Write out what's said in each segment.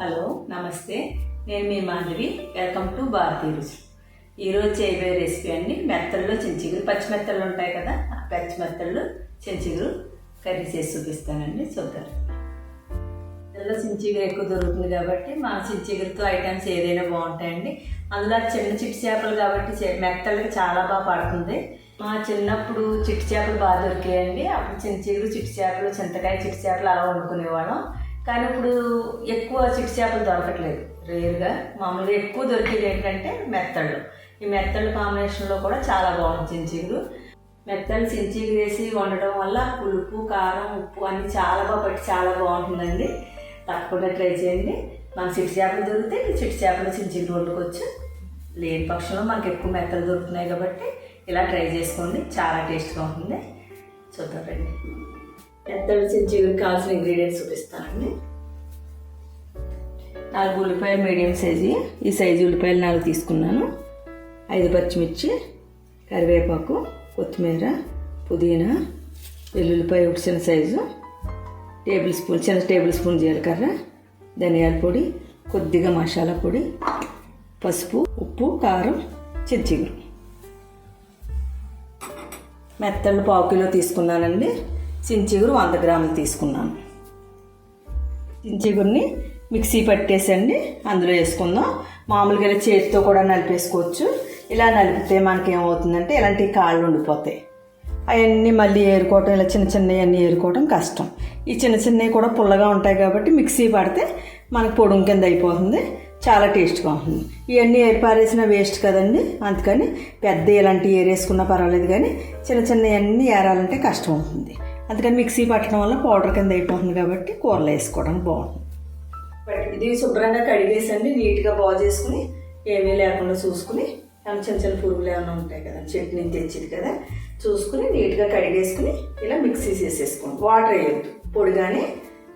Hello నమస్తే. నేను మీ మాధవి. వెల్కమ్ టు భారతీయ రుచి ఈరోజు చేయబోయే రెసిపీ అండి మెత్తల్లో చించిగురు పచ్చిమెత్తలు ఉంటాయి కదా ఆ పచ్చిమెత్తళ్ళు చెంచిగురు కర్రీ చేసి చూపిస్తానండి చూద్దాం. మెత్తల్లో చెంచిగురు ఎక్కువ దొరుకుతుంది కాబట్టి మా చించిగురుతో ఐటమ్స్ ఏదైనా బాగుంటాయండి. అందులో చిన్న చిట్టి చేపలు కాబట్టి మెత్తలకి చాలా బాగా పడుతుంది. మా చిన్నప్పుడు చిట్టి చేపలు బాగా దొరికాయండి. అప్పుడు చిన్న చిగురు చిట్టి చేపలు చింతకాయ చిట్టి చేపలు అలా వండుకునేవాళ్ళం. కానీ ఇప్పుడు ఎక్కువ చిట్టి చేపలు దొరకట్లేదు. రేరుగా మామూలుగా ఎక్కువ దొరికేది ఏంటంటే మెత్తళ్ళు. ఈ మెత్తళ్ళు కాంబినేషన్లో కూడా చాలా బాగుంది చించిగురు మెత్తలు చించిగురు వేసి వండడం వల్ల పులుపు కారం ఉప్పు అన్నీ చాలా బాగా పట్టి చాలా బాగుంటుందండి. తప్పకుండా ట్రై చేయండి. మనకు చిట్టి చేపలు దొరికితే ఈ చిట్టి చేపలు చించిగురు వండుకోవచ్చు. లేని పక్షంలో మనకు ఎక్కువ మెత్తలు దొరుకుతున్నాయి కాబట్టి ఇలా ట్రై చేసుకోండి. చాలా టేస్ట్గా ఉంటుంది. చూద్దాం రండి. మెత్తలు చించిగురికి కావాల్సిన ఇంగ్రీడియంట్స్ చూపిస్తానండి. నాలుగు ఉల్లిపాయలు మీడియం సైజు ఈ. సైజు ఉల్లిపాయలు నాలుగు తీసుకున్నాను. ఐదు పచ్చిమిర్చి కరివేపాకు కొత్తిమీర పుదీనా వెల్లుల్లిపాయ ఒకటి చిన్న సైజు టేబుల్ స్పూన్ చిన్న టేబుల్ స్పూన్ జీలకర్ర ధనియాల పొడి కొద్దిగా మసాలా పొడి పసుపు ఉప్పు కారం చిచ్చిగురు మెత్తళ్ళు పావు కిలో తీసుకున్నానండి. చించిగురు వంద గ్రాములు తీసుకున్నాను. చించిగురిని మిక్సీ పట్టేసండి అందులో వేసుకుందాం. మామూలుగా చేతితో కూడా నలిపేసుకోవచ్చు. ఇలా నలిపితే మనకి ఏమవుతుందంటే ఇలాంటి కాళ్ళు ఉండిపోతాయి. అవన్నీ మళ్ళీ ఏరుకోవటం ఇలా చిన్న చిన్నవి అన్నీ ఏరుకోవటం కష్టం. ఈ చిన్న చిన్నవి కూడా పుల్లగా ఉంటాయి కాబట్టి మిక్సీ పడితే మనకు పొడుం కింద అయిపోతుంది. చాలా టేస్ట్గా ఉంటుంది. ఇవన్నీ ఏరిపారేసిన వేస్ట్ కదండి. అందుకని పెద్ద ఇలాంటివి ఏరేసుకున్నా పర్వాలేదు కానీ చిన్న చిన్నవి అన్నీ ఏరాలంటే కష్టం అవుతుంది. అందుకని మిక్సీ పట్టడం వల్ల పౌడర్ కింద అయిపోతుంది కాబట్టి కూరలో వేసుకోవడానికి బాగుంటుంది. ఇది శుభ్రంగా కడిగేసండి నీట్గా బాగు చేసుకుని ఏమీ లేకుండా చూసుకుని ఏమైనా చిన్న చిన్న పురుగులు ఏమైనా ఉంటాయి కదా చట్నీ తెచ్చింది కదా చూసుకుని నీట్గా కడిగేసుకుని ఇలా మిక్సీ చేసేసుకోండి. వాటర్ వేయద్దు పొడిగానే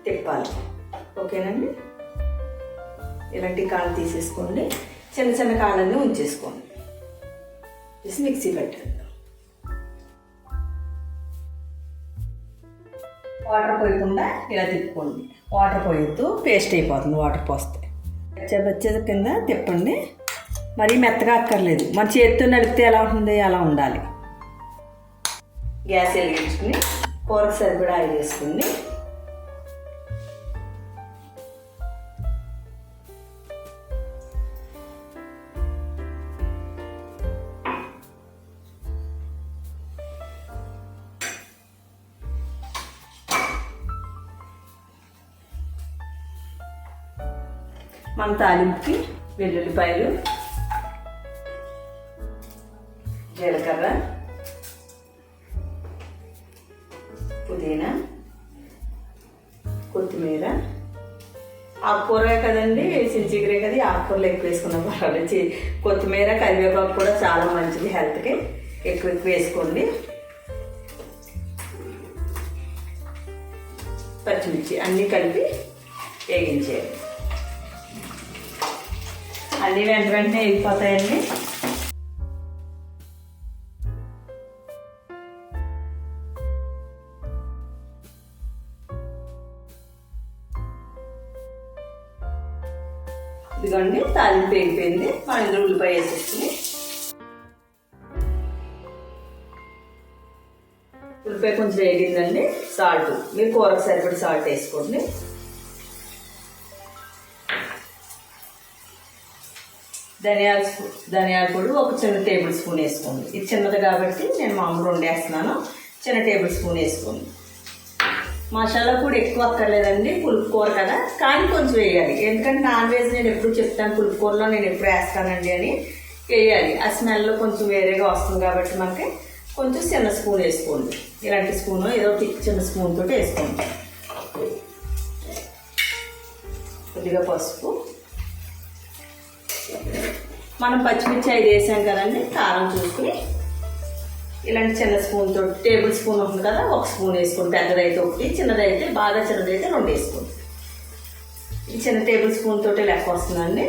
తిప్పాలి. ఓకేనండి? ఇలాంటి కాళ్ళు తీసేసుకోండి చిన్న చిన్న కాళ్ళన్నీ ఉంచేసుకోండి. మిక్సీ పెట్టండి వాటర్ పోయకుండా ఇలా తిప్పుకోండి. వాటర్ పోయొద్దు పేస్ట్ అయిపోతుంది వాటర్ పోస్తే. వచ్చేది కింద తిప్పండి. మరీ మెత్తగా అక్కర్లేదు. మన చేతితో నడిపితే ఎలా ఉంటుంది అలా ఉండాలి. గ్యాస్ వెలిగించుకుని కూరకు సరిపడా ఆయిల్ వేసుకుని మన తాలింపుకి వెల్లుల్లిపాయలు జీలకర్ర పుదీనా కొత్తిమీర. ఆకుకూరే కదండి చించిగరే కదా ఆకుకూరలు ఎక్కువ వేసుకున్నాం పర్వాలేదు. కొత్తిమీర కరివేపాకు కూడా చాలా మంచిది హెల్త్కి. ఎక్కువ ఎక్కువ వేసుకోండి. పచ్చిమిర్చి అన్నీ కలిపి వేగించేయాలి. అన్నీ వెంట వెంటనే వెళ్ళిపోతాయండి. ఇదిగోండి తాలింపు అయిపోయింది మనం ఇందులో ఉల్లిపాయ వేసేసుకుని. ఉల్లిపాయ కొంచెం వేగిందండి. సాల్ట్. మీరు కూరకు సరిపడి సాల్ట్ వేసుకోండి. ధనియాల ధనియాల పొడి ఒక చిన్న టేబుల్ స్పూన్ వేసుకోండి. ఇది చిన్నది కాబట్టి నేను మామూలు రెండు వేస్తున్నాను. చిన్న టేబుల్ స్పూన్ వేసుకోండి. మసాలా కూడా ఎక్కువ అక్కర్లేదండి పులుపు కూర కదా. కానీ కొంచెం వేయాలి. ఎందుకంటే నాన్ వెజ్ నేను ఎప్పుడు చెప్తాను పులుపు కూరలో నేను ఎప్పుడు వేస్తానండి అని వేయాలి. ఆ స్మెల్ కొంచెం వేరేగా వస్తుంది కాబట్టి మనకి కొంచెం చిన్న స్పూన్ వేసుకోండి. ఇలాంటి స్పూన్ ఏదో ఒకటి చిన్న స్పూన్ తోటి వేసుకోండి. కొద్దిగా పసుపు. మనం పచ్చిమిర్చి ఐదు వేసాం కదండి కారం చూసుకుని ఇలాంటి చిన్న స్పూన్ తోటి టేబుల్ స్పూన్ ఉంటుంది కదా ఒక స్పూన్ వేసుకోండి పెద్దదైతే ఒకటి చిన్నదైతే బాగా చిన్నదైతే రెండు వేసుకోండి. ఈ చిన్న టేబుల్ స్పూన్ తోటి లెక్క వస్తుందండి.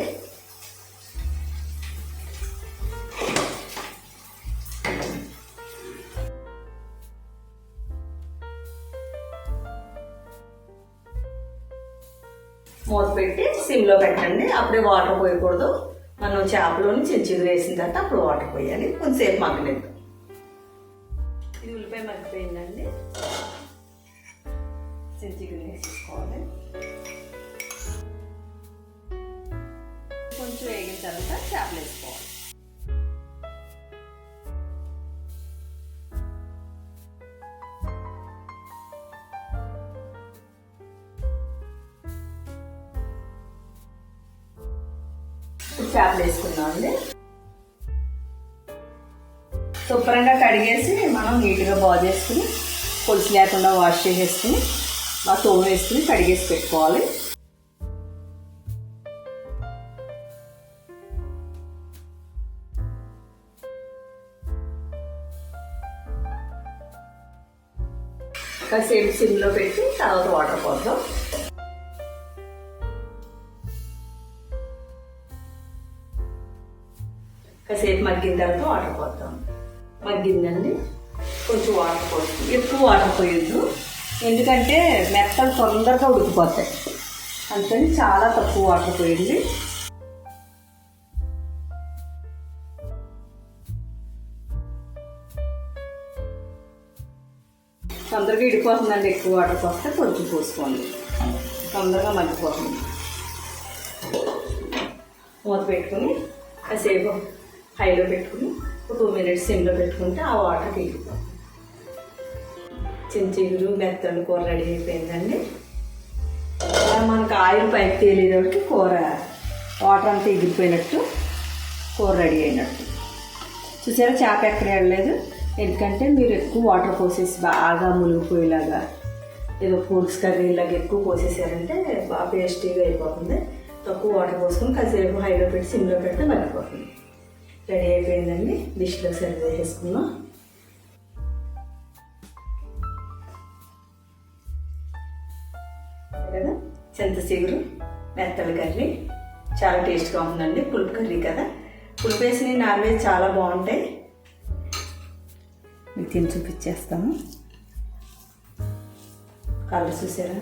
మూత పెట్టి సిమ్లో పెట్టండి అప్పుడే వాటర్ పోయకూడదు. మనం చేపలోని చిన్న వేసిన తర్వాత అప్పుడు వాటర్ పోయాలి. కొంతసేపు మగ్గలేదు. ఇది ఉల్లిపాయ మగ్గిపోయిందండి. చిన్న చిగురు వేసేసుకోవాలి. కొంచెం వేగిన తర్వాత చేపలు వేసుకోవాలి. చేపలు వేసుకుందామండి శుభ్రంగా కడిగేసి మనం నీట్గా బాగు చేసుకుని పులుసు లేకుండా వాష్ చేసేసుకుని మా తోము వేసుకుని కడిగేసి పెట్టుకోవాలి. కాసేపు సిమ్లో పెట్టి తర్వాత వాటర్ పోద్దాం. కాసేపు మగ్గిన తర్వాత వాటర్ పోద్దాం. మగ్గిందండి. కొంచెం వాటర్ పోస్తుంది ఎక్కువ వాటర్ పోయొద్దు. ఎందుకంటే మెత్తలు తొందరగా ఉడికిపోతాయి. అందుకని చాలా తక్కువ వాటర్ పోయింది తొందరగా ఇడిపోతుందండి. ఎక్కువ వాటర్ పోస్తే కొంచెం పోసుకోండి. తొందరగా మగ్గిపోతుంది. మూత పెట్టుకుని కాసేపు హైలో పెట్టుకుని ఒక టూ మినిట్స్ సిమ్లో పెట్టుకుంటే ఆ వాటర్ తీరుతాం చించిగురు మెత్తలు కూర రెడీ అయిపోయిందండి. మనకు ఆయిల్ పైకి తేలేటప్పుడు కూర వాటర్ అంతా ఎగిరిపోయినట్టు కూర రెడీ అయినట్టు. చూసారా చేప ఎక్కడ వెళ్ళలేదు ఎందుకంటే మీరు ఎక్కువ వాటర్ పోసేసి బాగా మునిగిపోయేలాగా ఏదో ఫ్రూట్స్ కర్రీలాగా ఎక్కువ పోసేసారంటే బాగా టేస్టీగా అయిపోతుంది. తక్కువ వాటర్ పోసుకొని కాసేపు హైలో పెట్టి సిమ్లో పెడితే మగ్గిపోతుంది. రెడీ అయిపోయిందండి. డిష్లో సర్వ్ చేసేసుకుందాం. కదా? చింత చిగురు మెత్తల కర్రీ. చాలా టేస్ట్గా ఉందండి. పులుపు కర్రీ కదా? పులుపు వేసిన నాన్ వెజ్ చాలా బాగుంటాయి. మీకు తిని చూపించేస్తాము కలర్ చూసారా?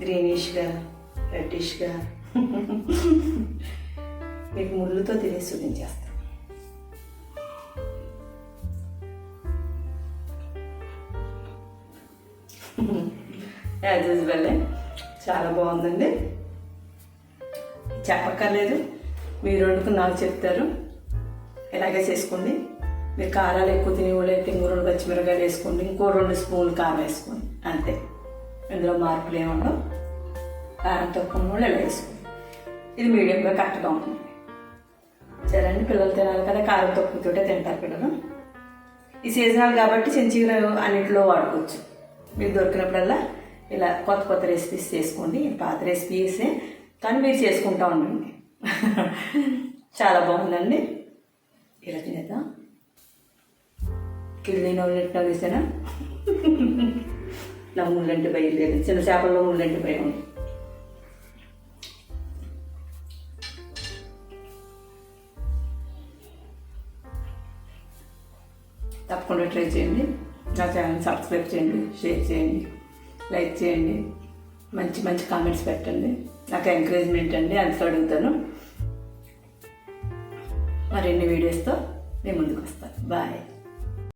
గ్రీనిష్గా రెడ్డిష్గా. మీకు ముళ్ళుతో తినేసి చూపించేస్తాను యాజ్ యూజువల్ చాలా బాగుందండి. చెప్పక్కర్లేదు మీరు వండుకు నాకు చెప్తారు. ఇలాగే చేసుకోండి. మీరు కారాలు ఎక్కువ తినేవాళ్ళు అయితే ఇంకో రెండు పచ్చిమిరకాయలు వేసుకోండి ఇంకో రెండు స్పూన్లు కారం వేసుకోండి అంతే. ఇందులో మార్పులు ఏముండవు. కారం తక్కువ వాళ్ళు ఇలా వేసుకోండి. ఇది మీడియంగా కరెక్ట్గా ఉంటుంది. సరే అండి పిల్లలు తినాలి కదా కారం తక్కువతోటే తింటారు పిల్లలు. ఈ సీజనల్ కాబట్టి చిన్న అన్నింటిలో వాడుకోవచ్చు. మీకు దొరికినప్పుడల్లా ఇలా కొత్త కొత్త రెసిపీస్ చేసుకోండి పాత రెసిపీసే కానీ మీరు చేసుకుంటా ఉండండి. చాలా బాగుందండి. ఇలా తినేద్దాం. కిడ్నీ నవ్వులెట్టు వేసానా నా ముళ్ళంటి పై లేదు. చిన్న చేపల్లో ముళ్ళంటి పై ఉంది. తప్పకుండా ట్రై చేయండి. నా ఛానల్ సబ్స్క్రైబ్ చేయండి షేర్ చేయండి లైక్ చేయండి. మంచి మంచి కామెంట్స్ పెట్టండి. నాకు ఎంకరేజ్మెంట్ అండి అందులో అడుగుతాను. మరిన్ని వీడియోస్తో నేను ముందుకు వస్తాను. బాయ్